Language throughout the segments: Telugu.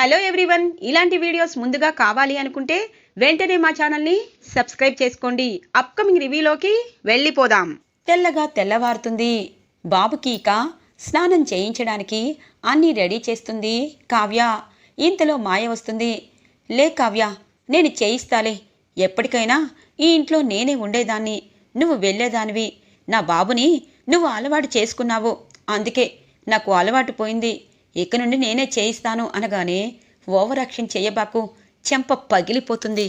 హలో ఎవ్రీవన్ ఇలాంటి వీడియోస్ ముందుగా కావాలి అనుకుంటే వెంటనే మా ఛానల్ని సబ్స్క్రైబ్ చేసుకోండి. అప్కమింగ్ రివ్యూలోకి వెళ్ళిపోదాం. తెల్లగా తెల్లవారుతుంది. బాబుకి ఇక స్నానం చేయించడానికి అన్నీ రెడీ చేస్తుంది కావ్య. ఇంతలో మాయ వస్తుంది. లే కావ్య నేను చేయిస్తాలే. ఎప్పటికైనా ఈ ఇంట్లో నేనే ఉండేదాన్ని. నువ్వు వెళ్ళేదానివి. నా బాబుని నువ్వు అలవాటు చేసుకున్నావు. అందుకే నాకు అలవాటు పోయింది. ఇక నుండి నేనే చేయిస్తాను అనగానే ఓవరాక్షన్ చేయబాకు చెంప పగిలిపోతుంది.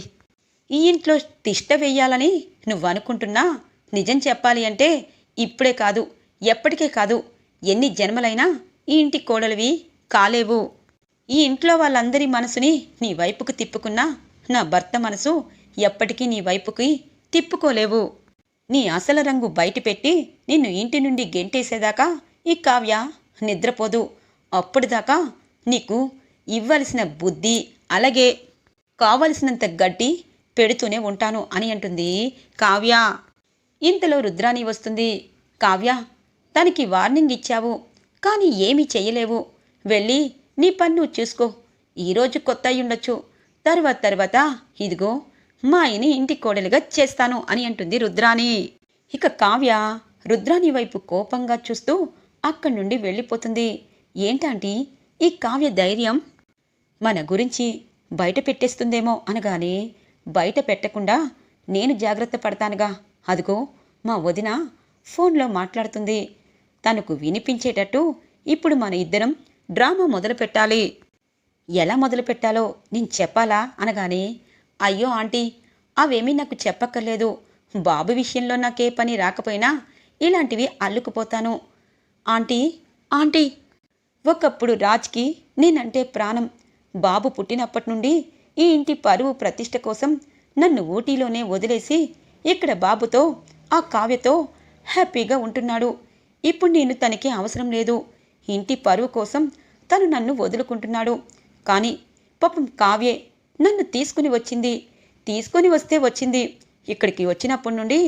ఈ ఇంట్లో తిష్ట వెయ్యాలని నువ్వు అనుకుంటున్నా నిజం చెప్పాలి అంటే ఇప్పుడే కాదు ఎప్పటికే కాదు ఎన్ని జన్మలైనా ఈ ఇంటి కోడలివి కాలేవు. ఈ ఇంట్లో వాళ్ళందరి మనసుని నీ వైపుకు తిప్పుకున్నా నా భర్త మనసు ఎప్పటికీ నీ వైపుకి తిప్పుకోలేవు. నీ అసలు రంగు బయటపెట్టి నిన్ను ఇంటి నుండి గెంటేసేదాకా ఈ కావ్య నిద్రపోదు. అప్పటిదాకా నీకు ఇవ్వలసిన బుద్ధి అలాగే కావలసినంత గడ్డి పెడుతూనే ఉంటాను అని అంటుంది కావ్య. ఇంతలో రుద్రాణి వస్తుంది. కావ్య తనకి వార్నింగ్ ఇచ్చావు కానీ ఏమీ చేయలేవు వెళ్ళి నీ పన్ను చూసుకో. ఈరోజు కొత్త ఉండొచ్చు. తర్వాత తర్వాత ఇదిగో మా ఆయని ఇంటి కోడలిగా చేస్తాను అని అంటుంది రుద్రాణి. ఇక కావ్య రుద్రాణి వైపు కోపంగా చూస్తూ అక్కడి నుండి వెళ్ళిపోతుంది. ఏంటంటీ? ఈ కావ్య ధైర్యం మన గురించి బయట పెట్టేస్తుందేమో అనగానే బయట పెట్టకుండా నేను జాగ్రత్త పడతానుగా. అదుగో మా వదిన ఫోన్లో మాట్లాడుతుంది. తనకు వినిపించేటట్టు ఇప్పుడు మన ఇద్దరం డ్రామా మొదలు పెట్టాలి. ఎలా మొదలు పెట్టాలో నేను చెప్పాలా అనగానే అయ్యో ఆంటీ అవేమీ నాకు చెప్పక్కర్లేదు. బాబు విషయంలో నాకే పని రాకపోయినా ఇలాంటివి అల్లుకుపోతాను. ఆంటీ ఆంటీ ఒకప్పుడు రాజ్కి నేనంటే ప్రాణం. బాబు పుట్టినప్పటి నుండి ఈ ఇంటి పరువు ప్రతిష్ట కోసం నన్ను ఊటీలోనే వదిలేసి ఇక్కడ బాబుతో ఆ కావ్యతో హ్యాపీగా ఉంటున్నాడు. ఇప్పుడు నేను తనకి అవసరం లేదు. ఇంటి పరువు కోసం తను నన్ను వదులుకుంటున్నాడు. కానీ పాపం కావ్యే నన్ను తీసుకుని వచ్చింది. తీసుకొని వస్తే వచ్చింది. ఇక్కడికి వచ్చినప్పటి నుండి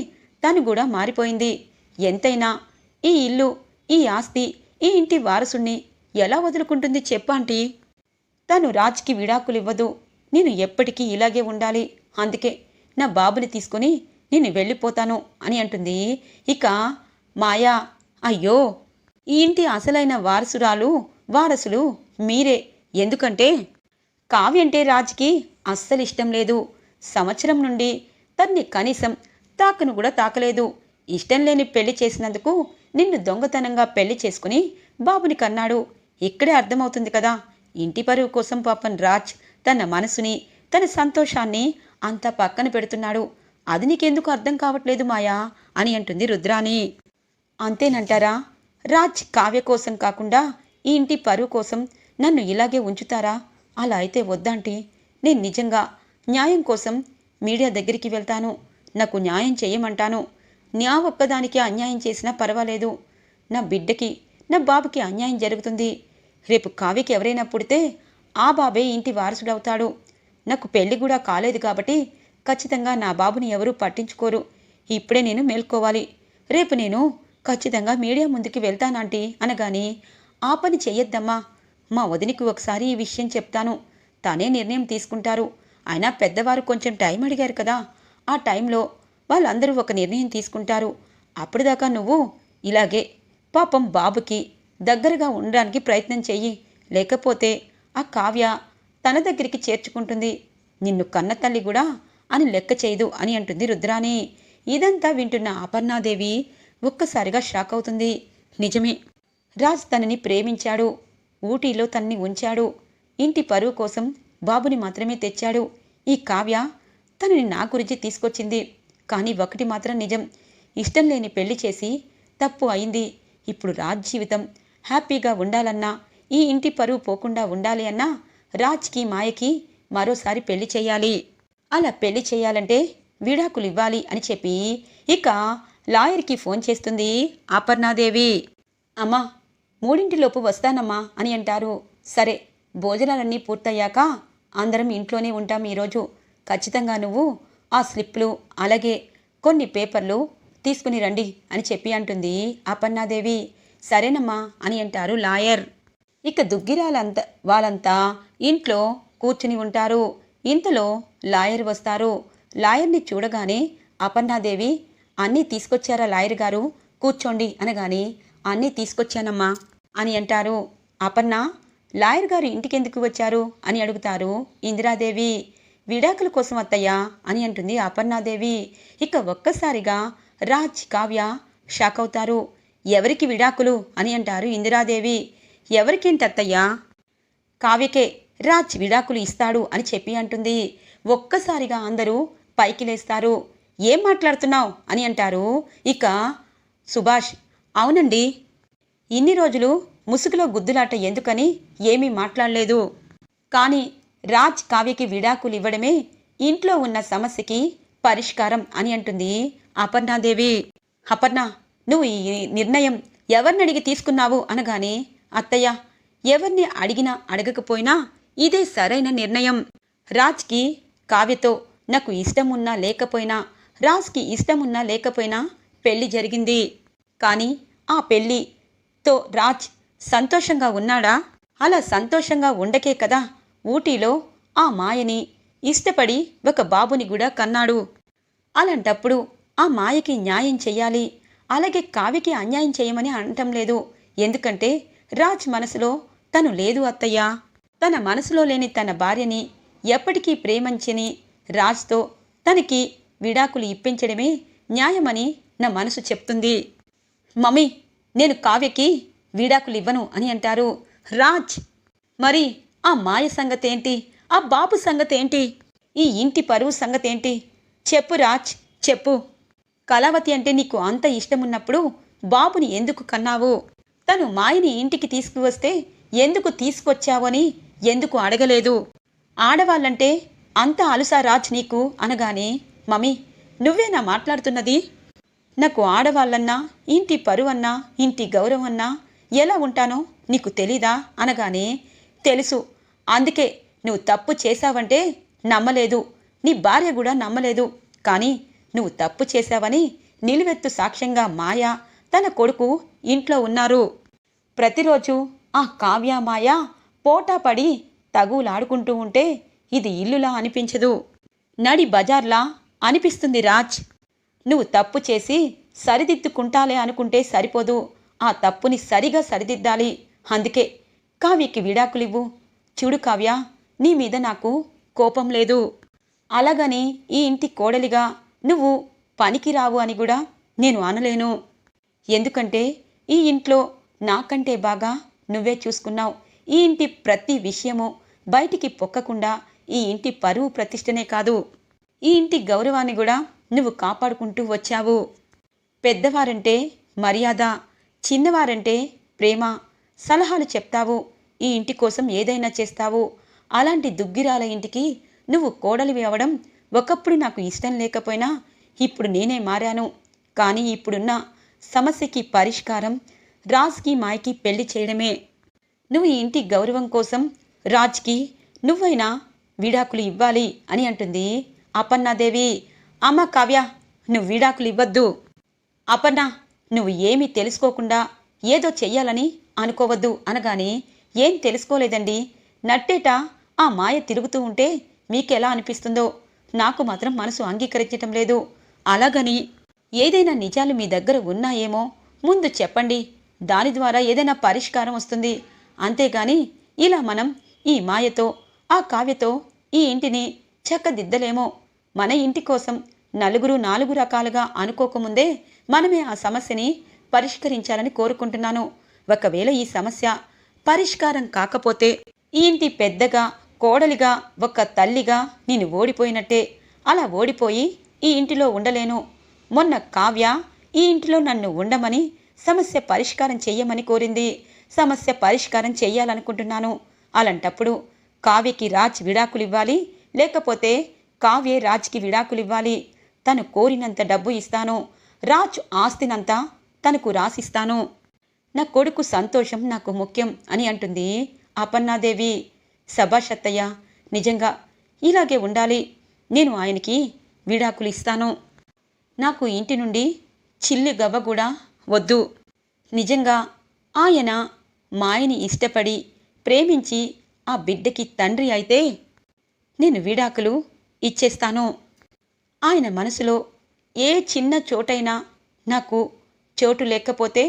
తను కూడా మారిపోయింది. ఎంతైనా ఈ ఇల్లు ఈ ఆస్తి ఈ ఇంటి వారసుణ్ణి ఎలా వదులుకుంటుంది చెప్పాంటీ తను రాజ్కి విడాకులు ఇవ్వదు నేను ఎప్పటికీ ఇలాగే ఉండాలి. అందుకే నా బాబుని తీసుకుని నేను వెళ్ళిపోతాను అని అంటుంది. ఇక మాయా అయ్యో! ఈ ఇంటి అసలైన వారసురాలు వారసులు మీరే. ఎందుకంటే కావ్యంటే రాజ్కి అస్సలు ఇష్టం లేదు. సంవత్సరం నుండి తన్ని కనీసం తాకను కూడా తాకలేదు. ఇష్టం లేని పెళ్ళి చేసినందుకు నిన్ను దొంగతనంగా పెళ్ళి చేసుకుని బాబుని కన్నాడు. ఇక్కడే అర్థమవుతుంది కదా. ఇంటి పరువు కోసం పాపం రాజ్ తన మనసుని తన సంతోషాన్ని అంతా పక్కన పెడుతున్నాడు. అది నీకెందుకు అర్థం కావట్లేదు మాయా? అని అంటుంది రుద్రాణి. అంతేనంటారా? రాజ్ కావ్య కోసం కాకుండా ఈ ఇంటి పరువు కోసం నన్ను ఇలాగే ఉంచుతారా? అలా అయితే వద్దంటీ నేను నిజంగా న్యాయం కోసం మీడియా దగ్గరికి వెళ్తాను. నాకు న్యాయం చేయమంటాను. న్యా ఒక్కదానికి అన్యాయం చేసినా పర్వాలేదు. నా బిడ్డకి నా బాబుకి అన్యాయం జరుగుతుంది. రేపు కావ్యకి ఎవరైనా పుడితే ఆ బాబే ఇంటి వారసుడవుతాడు. నాకు పెళ్ళి కూడా కాలేదు కాబట్టి ఖచ్చితంగా నా బాబుని ఎవరూ పట్టించుకోరు. ఇప్పుడే నేను మేల్కోవాలి. రేపు నేను ఖచ్చితంగా మీడియా ముందుకి వెళ్తానంటీ అనగాని ఆ పని చెయ్యొద్దమ్మా. మా వదినికి ఒకసారి ఈ విషయం చెప్తాను. తానే నిర్ణయం తీసుకుంటారు. అయినా పెద్దవారు కొంచెం టైం అడిగారు కదా. ఆ టైంలో వాళ్ళందరూ ఒక నిర్ణయం తీసుకుంటారు. అప్పటిదాకా నువ్వు ఇలాగే పాపం బాబుకి దగ్గరగా ఉండడానికి ప్రయత్నం చెయ్యి. లేకపోతే ఆ కావ్య తన దగ్గరికి చేర్చుకుంటుంది. నిన్ను కన్న తల్లి కూడా అని లెక్క చేయదు అని అంటుంది రుద్రాణి. ఇదంతా వింటున్న అపర్ణాదేవి ఒక్కసారిగా షాక్ అవుతుంది. నిజమే రాజ్ తనని ప్రేమించాడు. ఊటీలో తన్ని ఉంచాడు. ఇంటి పరువు కోసం బాబుని మాత్రమే తెచ్చాడు. ఈ కావ్య తనని నా గురించి తీసుకొచ్చింది. కానీ ఒకటి మాత్రం నిజం. ఇష్టం లేని పెళ్ళి చేసి తప్పు అయింది. ఇప్పుడు రాజ్ జీవితం హ్యాపీగా ఉండాలన్నా ఈ ఇంటి పరువు పోకుండా ఉండాలి అన్నా రాజ్కి మాయకి మరోసారి పెళ్ళి చేయాలి. అలా పెళ్ళి చేయాలంటే విడాకులు ఇవ్వాలి అని చెప్పి ఇక లాయర్కి ఫోన్ చేస్తుంది అపర్ణాదేవి. అమ్మా మూడింటిలోపు వస్తానమ్మా అని అంటారు. సరే భోజనాలన్నీ పూర్తయ్యాక అందరం ఇంట్లోనే ఉంటాం ఈరోజు. ఖచ్చితంగా నువ్వు ఆ స్లిప్లు అలాగే కొన్ని పేపర్లు తీసుకుని రండి అని చెప్పి అంటుంది అపర్ణాదేవి సరేనమ్మా అని అంటారు లాయర్. ఇక దుగ్గిరాలంత వాళ్ళంతా ఇంట్లో కూర్చుని ఉంటారు. ఇంతలో లాయర్ వస్తారు. లాయర్ని చూడగానే అపర్ణాదేవి అన్నీ తీసుకొచ్చారా లాయర్ గారు? కూర్చోండి అనగాని అన్నీ తీసుకొచ్చానమ్మా అని అంటారు. అపర్ణ లాయర్ గారు ఇంటికెందుకు వచ్చారు? అని అడుగుతారు ఇందిరాదేవి. విడాకుల కోసం అత్తయ్యా అని అంటుంది అపర్ణాదేవి ఇక ఒక్కసారిగా రాజ్ కావ్య షాక్ అవుతారు. ఎవరికి విడాకులు అని అంటారు ఇందిరాదేవి. ఎవరికేంటత్తయ్యా కావ్యకే రాజ్ విడాకులు ఇస్తాడు అని చెప్పి అంటుంది. ఒక్కసారిగా అందరూ పైకి లేస్తారు. ఏం మాట్లాడుతున్నావు అని అంటారు. ఇక సుభాష్ అవునండి. ఇన్ని రోజులు ముసుగులో గుద్దులాట ఎందుకని ఏమీ మాట్లాడలేదు. కానీ రాజ్ కావ్యకి విడాకులు ఇవ్వడమే ఇంట్లో ఉన్న సమస్యకి పరిష్కారం అని అంటుంది. అపర్ణాదేవి అపర్ణ నువ్వు ఈ నిర్ణయం ఎవరిని అడిగి తీసుకున్నావు? అనగానే అత్తయ్య ఎవరిని అడిగినా అడగకపోయినా ఇదే సరైన నిర్ణయం. రాజ్కి కావ్యతో నాకు ఇష్టం ఉన్నా లేకపోయినా రాజ్కి ఇష్టం ఉన్నా లేకపోయినా పెళ్ళి జరిగింది. కానీ ఆ పెళ్ళితో రాజ్ సంతోషంగా ఉన్నాడా? అలా సంతోషంగా ఉండకే కదా ఊటీలో ఆ మాయని ఇష్టపడి ఒక బాబుని కూడా కన్నాడు. అలాంటప్పుడు ఆ మాయకి న్యాయం చేయాలి అలాగే కావ్యకి అన్యాయం చేయమని అనటం లేదు. ఎందుకంటే రాజ్ మనసులో తను లేదు అత్తయ్య. తన మనసులో లేని తన భార్యని ఎప్పటికీ ప్రేమించని రాజ్తో తనకి విడాకులు ఇప్పించడమే న్యాయమని నా మనసు చెప్తుంది. మమ్మీ నేను కావ్యకి విడాకులు ఇవ్వను అని అంటారు. రాజ్! మరి ఆ మాయ సంగతేంటి? ఆ బాబు సంగతేంటి? ఈ ఇంటి పరువు సంగతేంటి? చెప్పు రాజ్ చెప్పు. కళావతి అంటే నీకు అంత ఇష్టమున్నప్పుడు బాబుని ఎందుకు కన్నావు? తను మాయని ఇంటికి తీసుకువస్తే ఎందుకు తీసుకొచ్చావని ఎందుకు అడగలేదు? ఆడవాళ్ళంటే అంత అలుసా రాజ్ నీకు అనగానే మమ్మీ నువ్వేనా మాట్లాడుతున్నది? నాకు ఆడవాళ్ళన్నా ఇంటి పరువన్నా ఇంటి గౌరవన్నా ఎలా ఉంటానో నీకు తెలీదా? అనగానే తెలుసు. అందుకే నువ్వు తప్పు చేశావంటే నమ్మలేదు. నీ భార్య కూడా నమ్మలేదు. కానీ నువ్వు తప్పు చేశావని నిలువెత్తు సాక్ష్యంగా మాయ తన కొడుకు ఇంట్లో ఉన్నారు. ప్రతిరోజు ఆ కావ్య మాయ పోటాపడి తగులాడుకుంటూ ఉంటే ఇది ఇల్లులా అనిపించదు. నడి బజార్లా అనిపిస్తుంది రాజ్. నువ్వు తప్పు చేసి సరిదిద్దుకుంటాలే అనుకుంటే సరిపోదు. ఆ తప్పుని సరిగా సరిదిద్దాలి. అందుకే కావ్యకి విడాకులివ్వు. చూడు కావ్య నీ మీద నాకు కోపం లేదు. అలాగని ఈ ఇంటి కోడలిగా నువ్వు పనికిరావు అని కూడా నేను అనలేను. ఎందుకంటే ఈ ఇంట్లో నాకంటే బాగా నువ్వే చూసుకున్నావు. ఈ ఇంటి ప్రతి విషయము బయటికి పొక్కకుండా ఈ ఇంటి పరువు ప్రతిష్టనే కాదు. ఈ ఇంటి గౌరవాన్ని కూడా నువ్వు కాపాడుకుంటూ వచ్చావు. పెద్దవారంటే మర్యాద చిన్నవారంటే ప్రేమ సలహాలు చెప్తావు. ఈ ఇంటి కోసం ఏదైనా చేస్తావు. అలాంటి దుగ్గిరాల ఇంటికి నువ్వు కోడలివి అవడం ఒకప్పుడు నాకు ఇష్టం లేకపోయినా ఇప్పుడు నేనే మారాను. కానీ ఇప్పుడున్న సమస్యకి పరిష్కారం రాజ్కి మాయకి పెళ్ళి చేయడమే. నువ్వు ఈ ఇంటి గౌరవం కోసం రాజ్కి నువ్వైనా విడాకులు ఇవ్వాలి అని అంటుంది అపర్ణాదేవి. అమ్మ కావ్య నువ్వు విడాకులు ఇవ్వద్దు. అపర్ణ నువ్వు ఏమీ తెలుసుకోకుండా ఏదో చెయ్యాలని అనుకోవద్దు అనగానే ఏం తెలుసుకోలేదండి. నట్టేట ఆ మాయ తిరుగుతూ ఉంటే మీకెలా అనిపిస్తుందో? నాకు మాత్రం మనసు అంగీకరించటం లేదు. అలాగని ఏదైనా నిజాలు మీ దగ్గర ఉన్నాయేమో ముందు చెప్పండి. దాని ద్వారా ఏదైనా పరిష్కారం వస్తుంది. అంతేగాని ఇలా మనం ఈ మాయతో ఆ కావ్యతో ఈ ఇంటిని చక్కదిద్దలేమో. మన ఇంటి కోసం నలుగురు నాలుగు రకాలుగా అనుకోకముందే మనమే ఆ సమస్యని పరిష్కరించాలని కోరుకుంటున్నాను. ఒకవేళ ఈ సమస్య పరిష్కారం కాకపోతే ఈ ఇంటి పెద్దగా కోడలిగా ఒక్క తల్లిగా నేను ఓడిపోయినట్టే. అలా ఓడిపోయి ఈ ఇంటిలో ఉండలేను. మొన్న కావ్య ఈ ఇంటిలో నన్ను ఉండమని సమస్య పరిష్కారం చెయ్యమని కోరింది. సమస్య పరిష్కారం చెయ్యాలనుకుంటున్నాను. అలాంటప్పుడు కావ్యకి రాజ్ విడాకులు ఇవ్వాలి లేకపోతే కావ్యే రాజ్కి విడాకులు ఇవ్వాలి తను కోరినంత డబ్బు ఇస్తాను. రాజ్ ఆస్తినంతా తనకు రాసిస్తాను. నా కొడుకు సంతోషం నాకు ముఖ్యం అని అంటుంది అపన్నాదేవి సభాష్ అత్తయ్య నిజంగా ఇలాగే ఉండాలి నేను ఆయనకి విడాకులు ఇస్తాను. నాకు ఇంటి నుండి చిల్లి గవ్వ కూడా వద్దు. నిజంగా ఆయన మాయని ఇష్టపడి ప్రేమించి ఆ బిడ్డకి తండ్రి అయితే నేను విడాకులు ఇచ్చేస్తాను. ఆయన మనసులో ఏ చిన్న చోటైనా నాకు చోటు లేకపోతే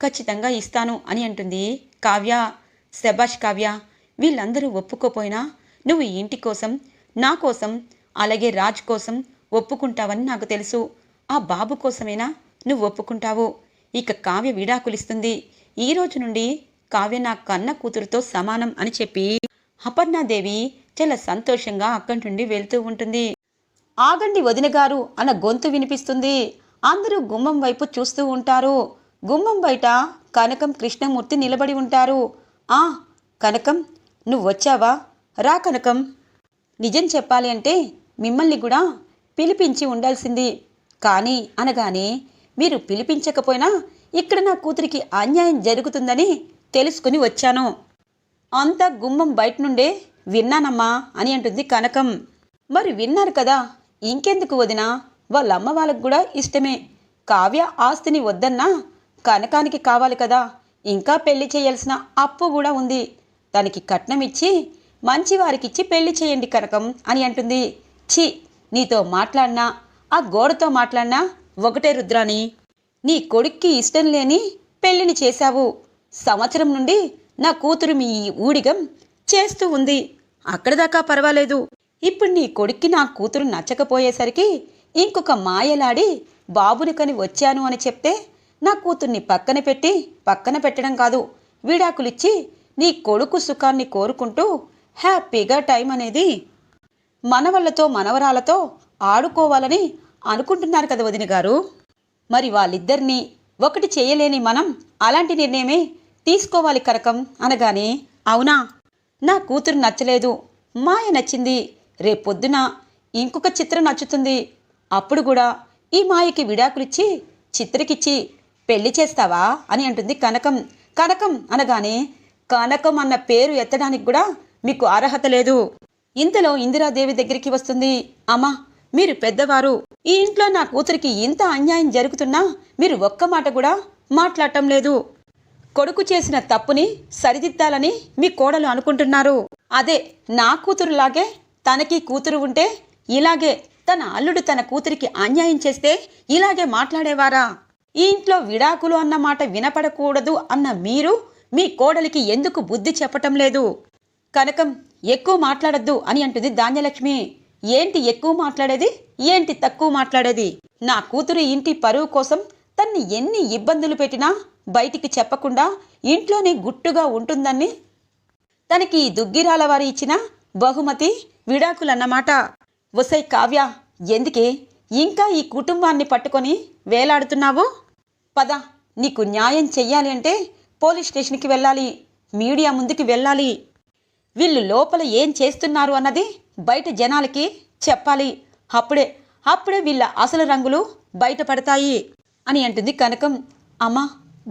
ఖచ్చితంగా ఇస్తాను అని అంటుంది కావ్య శబాష్ కావ్య. వీళ్ళందరూ ఒప్పుకోపోయినా నువ్వు ఈ ఇంటి కోసం నా కోసం అలాగే రాజ్ కోసం ఒప్పుకుంటావని నాకు తెలుసు. ఆ బాబు కోసమైనా నువ్వు ఒప్పుకుంటావు? ఇక కావ్య విడాకులిస్తుంది. ఈ రోజు నుండి కావ్య నా కన్న కూతురుతో సమానం అని చెప్పి అపర్ణాదేవి చాలా సంతోషంగా అక్కడి నుండి వెళ్తూ ఉంటుంది. ఆగండి వదినగారు అన్న గొంతు వినిపిస్తుంది. అందరూ గుమ్మం వైపు చూస్తూ ఉంటారు. గుమ్మం బయట కనకం కృష్ణమూర్తి నిలబడి ఉంటారు. ఆ కనకం నువ్వు వచ్చావా రా కనకం. నిజం చెప్పాలి అంటే మిమ్మల్ని కూడా పిలిపించి ఉండాల్సింది. కానీ అనగానే మీరు పిలిపించకపోయినా ఇక్కడ నా కూతురికి అన్యాయం జరుగుతుందని తెలుసుకుని వచ్చాను. అంతా గుమ్మం బయట నుండే విన్నానమ్మా అని అంటుంది కనకం. మరి విన్నారు కదా ఇంకెందుకు వదినా? వాళ్ళ అమ్మ వాళ్ళకు కూడా ఇష్టమే. కావ్య ఆస్తిని వద్దన్నా కనకానికి కావాలి కదా. ఇంకా పెళ్ళి చేయాల్సిన అప్పు కూడా ఉంది. తనకి కట్నం ఇచ్చి మంచి పెళ్ళి చేయండి కనకం అని అంటుంది. ఛీ నీతో మాట్లాడినా ఆ గోడతో మాట్లాడినా ఒకటే రుద్రాని నీ కొడుక్కి ఇష్టం లేని పెళ్ళిని చేశావు. సంవత్సరం నుండి నా కూతురు మీ ఊడిగం చేస్తూ ఉంది. అక్కడ దాకా పర్వాలేదు. ఇప్పుడు నీ కొడుక్కి నా కూతురు నచ్చకపోయేసరికి ఇంకొక మాయలాడి బాబుని కని వచ్చాను అని చెప్తే నా కూతుర్ని పక్కన పెట్టి పక్కన పెట్టడం కాదు విడాకులిచ్చి నీ కొడుకు సుఖాన్ని కోరుకుంటూ హ్యాపీగా టైం అనేది మనవళ్ళతో మనవరాలతో ఆడుకోవాలని అనుకుంటున్నారు కదా వదిన గారు. మరి వాళ్ళిద్దరినీ ఒకటి చేయలేని మనం అలాంటి నిర్ణయమే తీసుకోవాలి కనకం అనగానే అవునా? నా కూతురు నచ్చలేదు మాయ నచ్చింది రేపొద్దున ఇంకొక చిత్రం నచ్చుతుంది. అప్పుడు కూడా ఈ మాయకి విడాకులిచ్చి చిత్రకిచ్చి పెళ్ళి చేస్తావా అని అంటుంది కనకం. కనకం అనగానే కనకం అన్న పేరు ఎత్తడానికి కూడా మీకు అర్హత లేదు. ఇంతలో ఇందిరాదేవి దగ్గరికి వస్తుంది. అమ్మా మీరు పెద్దవారు. ఈ ఇంట్లో నా కూతురికి ఇంత అన్యాయం జరుగుతున్నా మీరు ఒక్క మాట కూడా మాట్లాడటం లేదు. కొడుకు చేసిన తప్పుని సరిదిద్దాలని మీ కోడలు అనుకుంటున్నారు. అదే నా కూతురులాగే తనకి కూతురు ఉంటే ఇలాగే తన అల్లుడు తన కూతురికి అన్యాయం చేస్తే ఇలాగే మాట్లాడేవారా? ఈ ఇంట్లో విడాకులు అన్న మాట వినపడకూడదు అన్న మీరు మీ కోడలికి ఎందుకు బుద్ధి చెప్పటం లేదు? కనకం ఎక్కువ మాట్లాడద్దు అని అంటుంది ధాన్యలక్ష్మి. ఏంటి ఎక్కువ మాట్లాడేది? ఏంటి తక్కువ మాట్లాడేది? నా కూతురు ఇంటి పరువు కోసం తన్ని ఎన్ని ఇబ్బందులు పెట్టినా బయటికి చెప్పకుండా ఇంట్లోనే గుట్టుగా ఉంటుందని తనకి ఈ దుగ్గిరాల వారి ఇచ్చిన బహుమతి విడాకులన్నమాట. ఒసై కావ్య ఎందుకే? ఇంకా ఈ కుటుంబాన్ని పట్టుకొని వేలాడుతున్నావు? పద నీకు న్యాయం చెయ్యాలి అంటే పోలీస్ స్టేషన్కి వెళ్ళాలి మీడియా ముందుకి వెళ్ళాలి. వీళ్ళు లోపల ఏం చేస్తున్నారు అన్నది బయట జనాలకి చెప్పాలి. అప్పుడే అప్పుడే వీళ్ళ అసలు రంగులు బయటపడతాయి అని అంటుంది కనకం. అమ్మా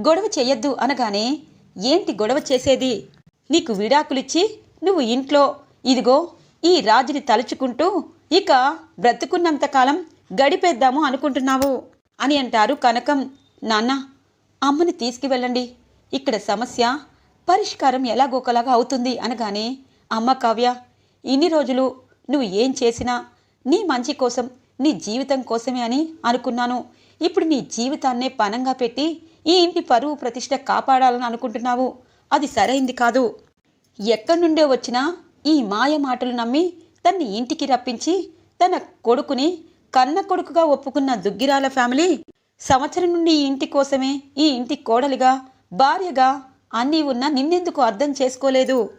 గొడవ చేయొద్దు అనగానే ఏంటి గొడవ చేసేది? నీకు విడాకులిచ్చి నువ్వు ఇంట్లో ఇదిగో ఈ రాజుని తలుచుకుంటూ ఇక బ్రతుకున్నంతకాలం గడిపేద్దాము అనుకుంటున్నావు అని అంటారు కనకం. నాన్న అమ్మని తీసుకువెళ్ళండి. ఇక్కడ సమస్య పరిష్కారం ఎలాగోకలాగా అవుతుంది అనగానే అమ్మ కావ్య ఇన్ని రోజులు నువ్వు ఏం చేసినా నీ మంచి కోసం నీ జీవితం కోసమే అని అనుకున్నాను. ఇప్పుడు నీ జీవితాన్నే పనంగా పెట్టి ఈ ఇంటి పరువు ప్రతిష్ట కాపాడాలని అనుకుంటున్నావు. అది సరైంది కాదు. ఎక్కడి నుండే వచ్చినా ఈ మాయ మాటలు నమ్మి తన్ని ఇంటికి రప్పించి తన కొడుకుని కన్న కొడుకుగా ఒప్పుకున్న దుగ్గిరాల ఫ్యామిలీ సంవత్సరం నుండి ఈ ఇంటి కోసమే ఈ ఇంటి కోడలిగా భార్యగా అన్నీ ఉన్న నిన్నెందుకు అర్థం చేసుకోలేదు?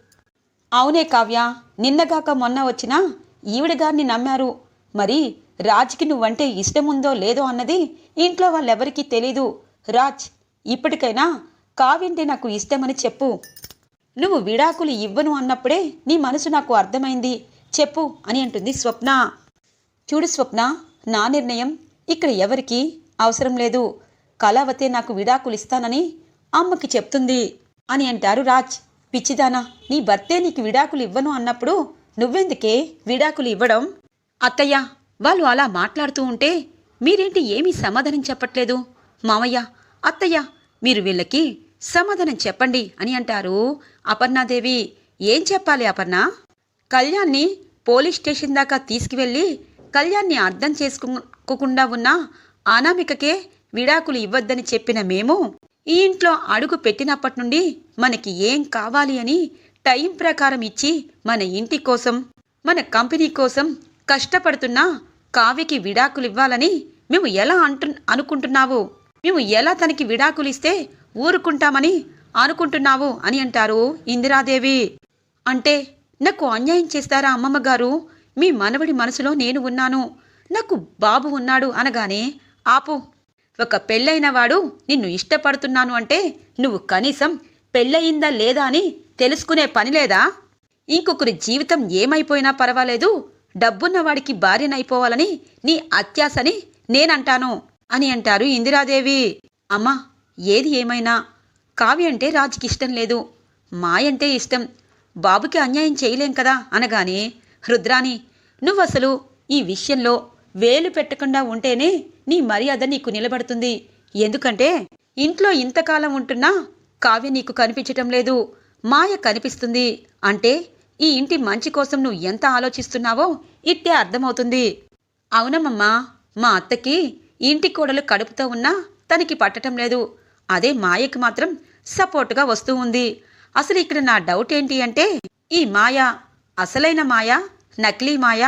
అవునే కావ్య నిన్నగాక మొన్న వచ్చినా ఈవిడ గారిని నమ్మారు. మరి రాజ్కి నువ్వంటే ఇష్టముందో లేదో అన్నది ఇంట్లో వాళ్ళెవరికీ తెలీదు. రాజ్ ఇప్పటికైనా కావ్యంటే నాకు ఇష్టమని చెప్పు. నువ్వు విడాకులు ఇవ్వను అన్నప్పుడే నీ మనసు నాకు అర్థమైంది. చెప్పు అని అంటుంది స్వప్న. చూడు స్వప్న నా నిర్ణయం ఇక్కడ ఎవరికీ అవసరం లేదు. కళావతే నాకు విడాకులు ఇస్తానని అమ్మకి చెప్తుంది. అని అంటారు రాజ్. పిచ్చిదానా నీ భర్తే నీకు విడాకులు ఇవ్వను అన్నప్పుడు నువ్వెందుకే విడాకులు ఇవ్వడం? అత్తయ్య వాళ్ళు అలా మాట్లాడుతూ ఉంటే మీరేంటి ఏమీ సమాధానం చెప్పట్లేదు? మామయ్య అత్తయ్య మీరు వీళ్ళకి సమాధానం చెప్పండి అని అంటారు అపర్ణాదేవి. ఏం చెప్పాలి అపర్ణ? కళ్యాణ్ని పోలీస్ స్టేషన్ దాకా తీసుకువెళ్ళి కళ్యాణ్ని అర్థం చేసుకోకుండా ఉన్న అనామికకే విడాకులు ఇవ్వద్దని చెప్పిన మేము ఈ ఇంట్లో అడుగు పెట్టినప్పటి నుండి మనకి ఏం కావాలి అని టైం ప్రకారం ఇచ్చి మన ఇంటి కోసం మన కంపెనీ కోసం కష్టపడుతున్నా కావ్యకి విడాకులు ఇవ్వాలని మేము ఎలా అంటు అనుకుంటున్నావు? మేము ఎలా తనకి విడాకులు ఇస్తే ఊరుకుంటామని అనుకుంటున్నావు అని అంటారు ఇందిరాదేవి. అంటే నాకు అన్యాయం చేస్తారా అమ్మమ్మ గారు? మీ మనవడి మనసులో నేను ఉన్నాను. నాకు బాబు ఉన్నాడు అనగానే ఆపు ఒక పెళ్ళైన వాడు నిన్ను ఇష్టపడుతున్నాను అంటే నువ్వు కనీసం పెళ్ళయిందా లేదా అని తెలుసుకునే పని లేదా? ఇంకొకరి జీవితం ఏమైపోయినా పర్వాలేదు డబ్బున్నవాడికి భార్యనైపోవాలని నీ అత్యాసని నేనంటాను అని అంటారు ఇందిరాదేవి. అమ్మా ఏది ఏమైనా? కావ్య అంటే రాజుకి ఇష్టం లేదు మాయంటే ఇష్టం. బాబుకి అన్యాయం చేయలేం కదా అనగానే రుద్రాని నువ్వసలు ఈ విషయంలో వేలు పెట్టకుండా ఉంటేనే నీ మర్యాద నీకు నిలబడుతుంది. ఎందుకంటే ఇంట్లో ఇంతకాలం ఉంటున్నా కావ్య నీకు కనిపించటం లేదు. మాయ కనిపిస్తుంది. అంటే ఈ ఇంటి మంచి కోసం నువ్వు ఎంత ఆలోచిస్తున్నావో ఇట్టే అర్థమవుతుంది. అవునమ్మమ్మా మా అత్తకి ఇంటి కోడలు కడుపుతో ఉన్నా తనకి పట్టటం లేదు. అదే మాయకి మాత్రం సపోర్టుగా వస్తూ ఉంది. అసలు ఇక్కడ నా డౌట్ ఏంటి అంటే ఈ మాయ అసలైన మాయ నకిలీ మాయ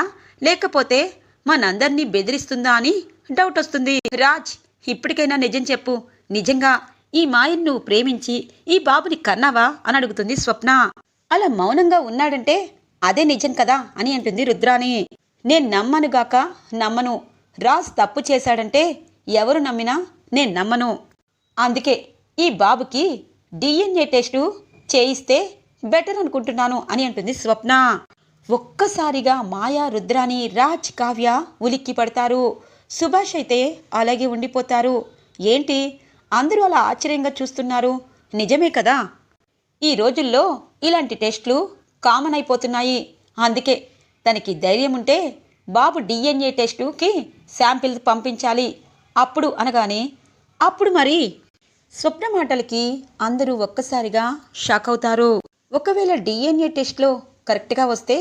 లేకపోతే మనందర్నీ బెదిరిస్తుందా అని డౌట్ వస్తుంది. రాజ్ ఇప్పటికైనా నిజం చెప్పు. నిజంగా ఈ మాయను నువ్వు ప్రేమించి ఈ బాబుని కన్నావా? అని అడుగుతుంది స్వప్న. అలా మౌనంగా ఉన్నాడంటే అదే నిజం కదా అని అంటుంది రుద్రాని నేను నమ్మనుగాక నమ్మను. రాజ్ తప్పు చేశాడంటే ఎవరు నమ్మినా నేను నమ్మను. అందుకే ఈ బాబుకి డిఎన్ఏ టెస్టు చేయిస్తే బెటర్ అనుకుంటున్నాను అని అంటుంది స్వప్న. ఒక్కసారిగా మాయా రుద్రాని రాజ్ కావ్య ఉలిక్కి పడతారు సుభాష్ అయితే అలాగే ఉండిపోతారు. ఏంటి? అందరూ అలా ఆశ్చర్యంగా చూస్తున్నారు. నిజమే కదా? ఈ రోజుల్లో ఇలాంటి టెస్టులు కామన్ అయిపోతున్నాయి. అందుకే తనకి ధైర్యం ఉంటే బాబు డిఎన్ఏ టెస్టుకి శాంపిల్ పంపించాలి. అప్పుడు అనగానే అప్పుడు మరి? స్వప్న మాటలకి అందరూ ఒక్కసారిగా షాక్ అవుతారు. ఒకవేళ డిఎన్ఏ టెస్ట్లో కరెక్ట్గా వస్తే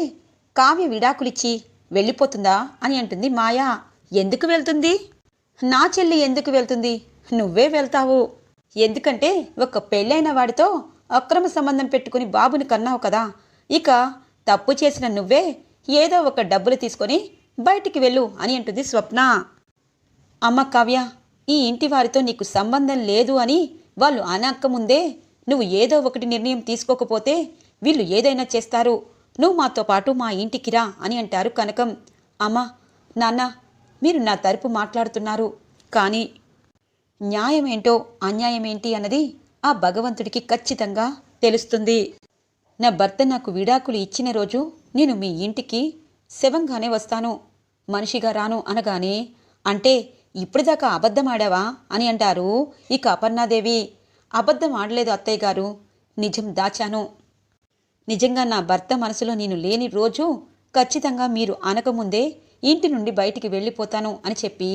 కావ్య విడాకులిచ్చి వెళ్ళిపోతుందా అని అంటుంది మాయా. ఎందుకు వెళ్తుంది? నా చెల్లి ఎందుకు వెళ్తుంది? నువ్వే వెళ్తావు. ఎందుకంటే ఒక పెళ్ళైన వాడితో అక్రమ సంబంధం పెట్టుకుని బాబుని కన్నావు కదా. ఇక తప్పు చేసిన నువ్వే ఏదో ఒక డబ్బులు తీసుకొని బయటికి వెళ్ళు అని అంటుంది స్వప్న. అమ్మ కావ్య ఈ ఇంటి వారితో నీకు సంబంధం లేదు అని వాళ్ళు అనక్క ముందే నువ్వు ఏదో ఒకటి నిర్ణయం తీసుకోకపోతే వీళ్ళు ఏదైనా చేస్తారు. నువ్వు మాతో పాటు మా ఇంటికి రా అని అంటారు కనకం. అమ్మ నాన్న మీరు నా తరపు మాట్లాడుతున్నారు. కానీ న్యాయమేంటో అన్యాయమేంటి అన్నది ఆ భగవంతుడికి ఖచ్చితంగా తెలుస్తుంది. నా భర్త నాకు విడాకులు ఇచ్చిన రోజు నేను మీ ఇంటికి శవంగానే వస్తాను. మనిషిగా రాను అనగానే అంటే ఇప్పటిదాకా అబద్ధం ఆడావా అని అంటారు ఇక అపర్ణాదేవి. అబద్ధం ఆడలేదు అత్తయ్య గారు. నిజం దాచాను. నిజంగా నా భర్త మనసులో నేను లేని రోజు ఖచ్చితంగా మీరు అనకముందే ఇంటి నుండి బయటికి వెళ్ళిపోతాను అని చెప్పి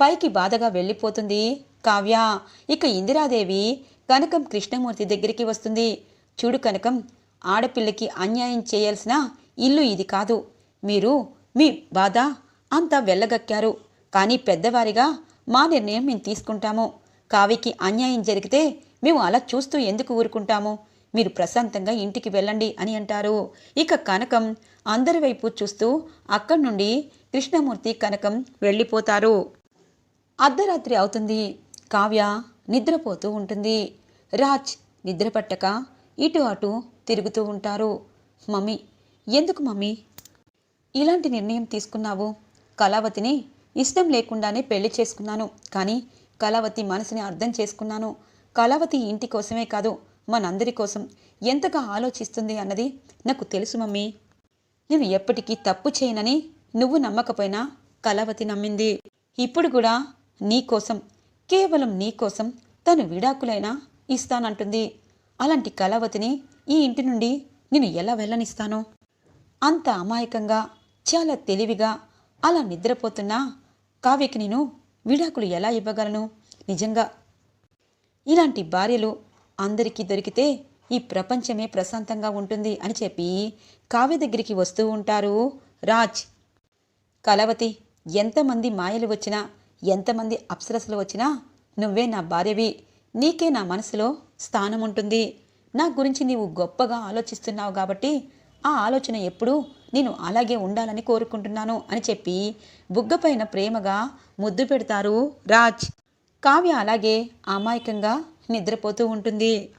పైకి బాధగా వెళ్ళిపోతుంది. కావ్య ఇక ఇందిరాదేవి కనకం కృష్ణమూర్తి దగ్గరికి వస్తుంది. చూడు కనకం ఆడపిల్లకి అన్యాయం చేయాల్సిన ఇల్లు ఇది కాదు. మీరు మీ బాధ అంతా వెళ్ళగక్కారు కానీ పెద్దవారిగా మా నిర్ణయం మేము తీసుకుంటాము. కావ్యకి అన్యాయం జరిగితే మేము అలా చూస్తూ ఎందుకు ఊరుకుంటాము? మీరు ప్రశాంతంగా ఇంటికి వెళ్ళండి అని అంటారు. ఇక కనకం అందరి వైపు చూస్తూ అక్కడి నుండి కృష్ణమూర్తి కనకం వెళ్ళిపోతారు. అర్ధరాత్రి అవుతుంది. కావ్య నిద్రపోతూ ఉంటుంది. రాజ్ నిద్రపట్టక ఇటు అటు తిరుగుతూ ఉంటారు. మమ్మీ ఎందుకు మమ్మీ? ఇలాంటి నిర్ణయం తీసుకున్నావు. కళావతిని ఇష్టం లేకుండానే పెళ్ళి చేసుకున్నాను. కానీ కళావతి మనసుని అర్థం చేసుకున్నాను. కళావతి ఇంటి కోసమే కాదు మనందరి కోసం ఎంతగా ఆలోచిస్తుంది అన్నది నాకు తెలుసు మమ్మీ. నేను ఎప్పటికీ తప్పు చేయనని నువ్వు నమ్మకపోయినా కళావతి నమ్మింది. ఇప్పుడు కూడా నీ కోసం కేవలం నీ కోసం తను విడాకులైనా ఇస్తానంటుంది. అలాంటి కళావతిని ఈ ఇంటి నుండి నేను ఎలా వెళ్ళనిస్తాను? అంత అమాయకంగా చాలా తెలివిగా అలా నిద్రపోతున్నా కావ్యకి నేను విడాకులు ఎలా ఇవ్వగలను? నిజంగా ఇలాంటి భార్యలు అందరికీ దొరికితే ఈ ప్రపంచమే ప్రశాంతంగా ఉంటుంది అని చెప్పి కావ్య దగ్గరికి వస్తూ ఉంటారు. రాజ్ కలవతి ఎంతమంది మాయలు వచ్చినా ఎంతమంది అప్సరసలు వచ్చినా నువ్వే నా భార్యవి. నీకే నా మనసులో స్థానం ఉంటుంది. నా గురించి నీవు గొప్పగా ఆలోచిస్తున్నావు కాబట్టి ఆ ఆలోచన ఎప్పుడూ నేను అలాగే ఉండాలని కోరుకుంటున్నాను అని చెప్పి బుగ్గపైన ప్రేమగా ముద్దు పెడతారు రాజ్. కావ్య అలాగే అమాయకంగా నిద్రపోతూ ఉంటుంది.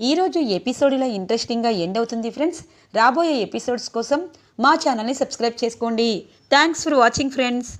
ఈరోజు ఎపిసోడ్ ఇలా ఇంట్రెస్టింగ్గా ఎండ్ అవుతుంది ఫ్రెండ్స్. రాబోయే ఎపిసోడ్స్ కోసం మా ఛానల్ని సబ్స్క్రైబ్ చేసుకోండి. Thanks for watching friends.